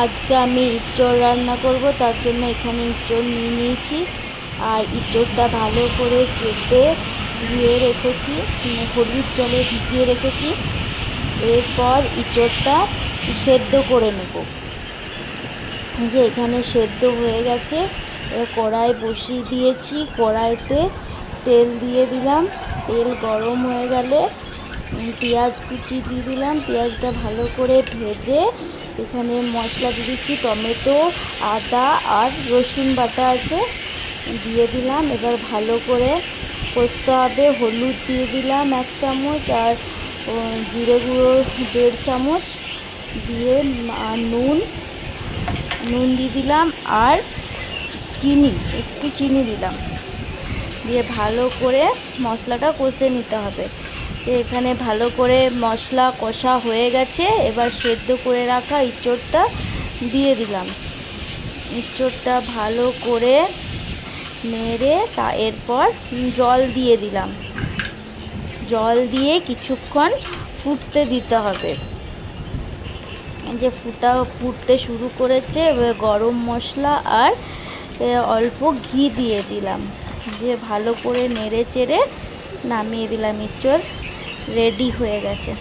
আজকে আমি ইঁচড় রান্না করব, তার জন্য এখানে ইঁচড় নিয়ে নিয়েছি। আর ইঁচড়টা ভালো করে কেটে ধুয়ে রেখেছি মানে হলুদ জলে ভিজিয়ে রেখেছি। এরপর ইঁচড়টা সেদ্ধ করে নেব। যে এখানে সেদ্ধ হয়ে গেছে কড়াই বসিয়ে দিয়েছি। কড়াইতে তেল দিয়ে দিলাম, তেল গরম হয়ে গেলে পেঁয়াজ কুচি দিয়ে দিলাম। পেঁয়াজটা ভালো করে ভেজে এখানে মশলা দিয়ে দিচ্ছি, টমেটো, আদা আর রসুন বাটা আছে। দিয়ে দিলাম, এবার ভালো করে কষতে হবে, হলুদ দিয়ে দিলাম এক চামচ আর জিরে গুঁড়ো দেড় চামচ। দিয়ে নুন নুন দিয়ে দিলাম আর চিনি, একটু চিনি দিলাম। দিয়ে ভালো করে মশলাটা কষে নিতে হবে। এখানে ভালো করে মশলা কষা হয়ে গেছে। এবার সেদ্ধ করে রাখা ইঁচড়টা দিয়ে দিলাম। ইঁচড়টা ভালো করে নেড়ে তা এরপর জল দিয়ে দিলাম। জল দিয়ে কিছুক্ষণ ফুটতে দিতে হবে। যে ফুটা, ফুটতে শুরু করেছে, এবার গরম মশলা আর অল্প ঘি দিয়ে দিলাম। দিয়ে ভালো করে নেড়ে চেড়ে নামিয়ে দিলাম ইঁচড়। রেডি হয়ে গেছে।